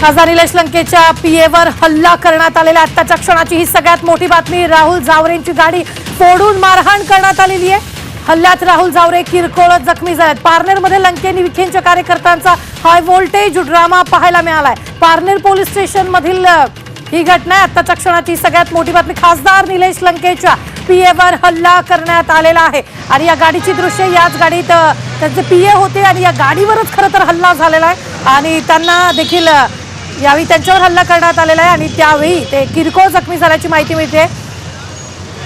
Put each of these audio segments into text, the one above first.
खासदार निलेश लंकेच्या पीएवर हल्ला करण्यात आलेला आहे. आत्ताच्या क्षणाची ही सगळ्यात मोठी बातमी राहुल जावरेंची गाडी फोडून मारहाण करण्यात आलेली आहे. हल्ल्यात राहुल जावरे किरकोळ जखमी झालेत. पारनेरमध्ये लंकेनी विखेंच्या कार्यकर्त्यांचा हाय व्होल्टेज ड्रामा पाहायला मिळालाय. पारनेर पोलीस स्टेशनमधील ही घटना आहे. आत्ताच्या क्षणाची सगळ्यात मोठी बातमी खासदार निलेश लंकेच्या पीएवर हल्ला करण्यात आलेला आहे. आणि या गाडीची दृश्य याच गाडीत त्यांचे पीए होते आणि या गाडीवरच खरं तर हल्ला झालेला आहे. आणि त्यांना देखील यावेळी त्यांच्यावर हल्ला करण्यात आलेला आहे आणि त्यावेळी ते किरकोळ जखमी झाल्याची माहिती मिळते.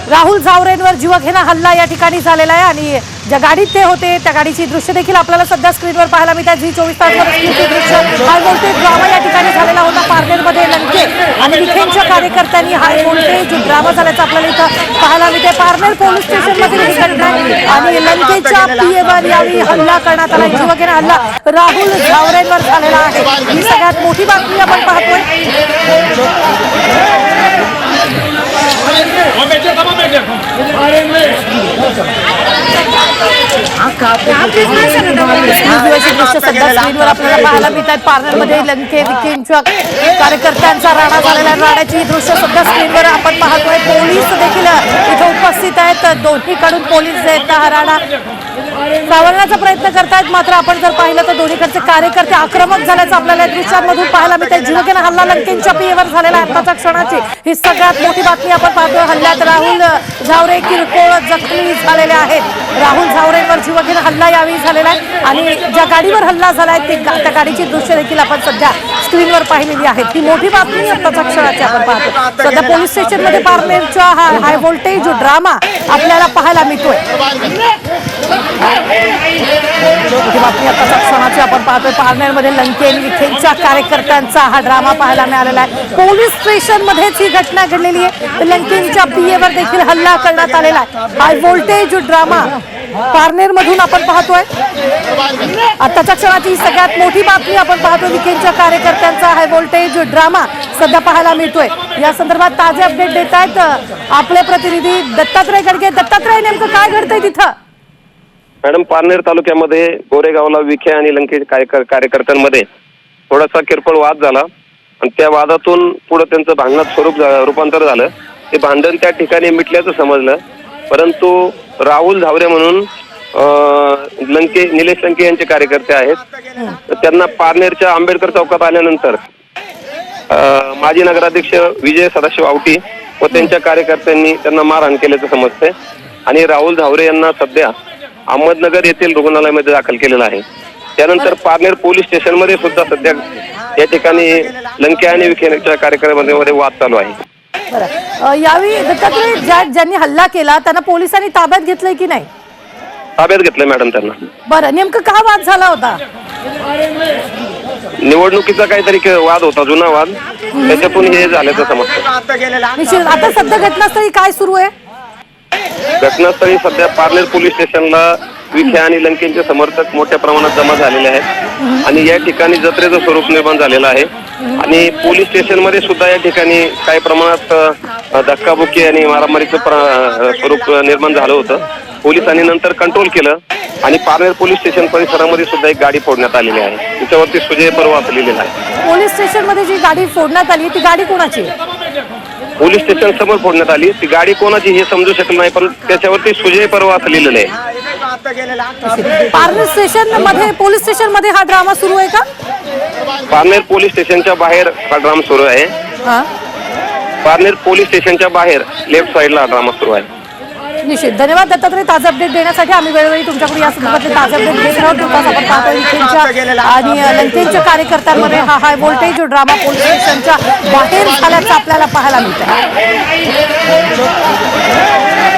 राहुल झावरेंवर जीवघेणा हल्ला या ठिकाणी झालेला आहे आणि ज्या गाडीत ते होते त्या गाडीची दृश्य देखील आपल्याला सध्या स्क्रीनवर पाहायला मिळतात झी चोवीस तासवर दृश्य. हाय व्होल्टेज ड्रामा या ठिकाणी झालेला होता पारनेरमध्ये लंके. आणि विखेंच्या कार्यकर्त्यांनी हाय व्होल्टेज ड्रामा झाल्याचं आपल्याला इथं पाहायला मिळते पारनेर पोलीस स्टेशन ही घटना आणि लंकेच्या पीएवर यावेळी हल्ला करण्यात आला. जीवघेणा हल्ला राहुल झावरेंवर झालेला आहे. ही सगळ्यात मोठी बातमी आपण पाहतोय. दृश्य सध्या स्क्रीनवर आपल्याला पाहायला मिळतात पार्लरमध्ये लंके विकेंच्या कार्यकर्त्यांचा राडा झालेला राण्याची दृश्य सध्या स्क्रीनवर आपण पाहतोय पोलीस देखील इथे उपस्थित आहेत दोन्हीकडून पोलीस जे आहेत हा राडा सावरण्याचा प्रयत्न करतायत. मात्र आपण जर पाहिलं तर दोन्हीकडचे कार्यकर्ते आक्रमक झाल्याचं आपल्याला दृश्यांमधून पाहायला मिळते जीवघेणा हल्ला लंकेंच्या पियेवर झालेला आहे. आत्ताच्या क्षणाची ही सगळ्यात मोठी बातमी आपण पाहतोय. हल्ल्यात राहुल झावरे किरकोळ जखमी झालेले आहेत. राहुल झावरेंवर जीवघेणा हल्ला यावेळी झालेला आहे. आणि ज्या गाडीवर हल्ला झालाय ते त्या गाडीची दृश्य देखील आपण सध्या स्क्रीनवर पाहिलेली आहेत ही मोठी बातमी आत्ताच्या क्षणाची आपण पाहतो सध्या पोलीस स्टेशनमध्ये पारनेरचा हा हाय व्होल्टेज ड्रामा आपल्याला पाहायला मिळतोय. बातमी आता क्षणाची आपण पाहतोय. पारनेरमध्ये लंकेन विखेंच्या कार्यकर्त्यांचा हा ड्रामा पाहायला मिळालेला आहे. पोलीस स्टेशनमध्येच ही घटना घडलेली आहे. लंकेनच्या पीएवर देखील हल्ला करण्यात आलेला आहे. हाय व्होल्टेज ड्रामा पारनेर मधून आपण पाहतोय. आताच्या क्षणाची ही सगळ्यात मोठी बातमी आपण पाहतोय. विखेंच्या कार्यकर्त्यांचा हाय व्होल्टेज ड्रामा सध्या पाहायला मिळतोय. या संदर्भात ताजे अपडेट देत आहेत आपले प्रतिनिधी दत्तात्रय गडगे. दत्तात्रय नेमकं काय घडतंय तिथं? मॅडम पारनेर तालुक्यामध्ये गोरेगावला विखे आणि लंके कार्यकर- कार्यकर्त्यांमध्ये थोडासा किरकोळ वाद झाला. आणि त्या वादातून पुढे त्यांचं भांडणात स्वरूप रूपांतर झालं. ते भांडण त्या ठिकाणी मिटल्याचं समजलं. परंतु राहुल झावरे म्हणून लंके निलेश लंके यांचे कार्यकर्ते आहेत. त्यांना पारनेरच्या आंबेडकर चौकात आल्यानंतर माजी नगराध्यक्ष विजय सदाशिव आवटी व त्यांच्या कार्यकर्त्यांनी त्यांना मारहाण केल्याचं समजतंय. आणि राहुल झावरे यांना सध्या अहमदनगर येथील रुग्णालयामध्ये दाखल केलेलं आहे. त्यानंतर पारनेर पोलीस स्टेशनमध्ये सुद्धा सध्या या ठिकाणी लंके आणि विखेच्या कार्यक्रमामध्ये वाद चालू आहे. बरं. यावेळी दत्तात्रय ज्या ज्यांनी हल्ला केला त्यांना पोलिसांनी ताब्यात घेतलंय की नाही? ताब्यात घेतलंय मॅडम त्यांना. बरं नेमकं का वाद झाला होता? निवडणुकीचा काहीतरी क- वाद होता जुना वाद. त्याच्यातून हे झाल्याचं समजतं. निश्चित. आता सध्या घटनास्थळी काय सुरू आहे? घटनास्थळी सध्या पार्लेर पोलीस स्टेशनला विखे आणि लंकेंचे समर्थक मोठ्या प्रमाणात जमा झालेले आहेत. आणि या ठिकाणी जत्रेचं स्वरूप निर्माण झालेलं आहे. आणि पोलीस स्टेशनमध्ये सुद्धा या ठिकाणी काही प्रमाणात धक्काबुक्की आणि मारामारीचं स्वरूप निर्माण झालं होतं. पोलिसांनी नंतर कंट्रोल केलं आणि पारनेर पोलीस स्टेशन परिसरामध्ये सुद्धा एक गाडी फोडण्यात आलेली आहे. त्याच्यावरती सुजय पर्व असलेलेला आहे. पोलीस स्टेशनमध्ये जी गाडी फोडण्यात आली ती गाडी कोणाची पोलीस स्टेशन समोर फोडण्यात आली. ती गाडी कोणाची हे समजू शकलं नाही पण त्याच्यावरती सुजय पर्व असलेलं आहे. पारनेर स्टेशनमध्ये पोलीस स्टेशनमध्ये हा ड्रामा सुरू आहे का? पारनेर पोलीस स्टेशनच्या बाहेर हा ड्रामा सुरू आहे. हा. पारनेर पोलीस स्टेशनच्या बाहेर लेफ्ट साईडला हा ड्रामा सुरू आहे. निश्चित धन्यवाद दत्तात्रय. ताजे अपडेट देण्यासाठी आम्ही वेळोवेळी तुमच्याकडे या संदर्भातले ताजे अपडेट घेत राहू. तुर्तास आपण पाहतो विखेंच्या आणि लंकेंच्या कार्यकर्त्यांमध्ये हा हाय व्होल्टेज ड्रामा पोलीस स्टेशनच्या बाहेर झाल्याचं आपल्याला पाहायला मिळतं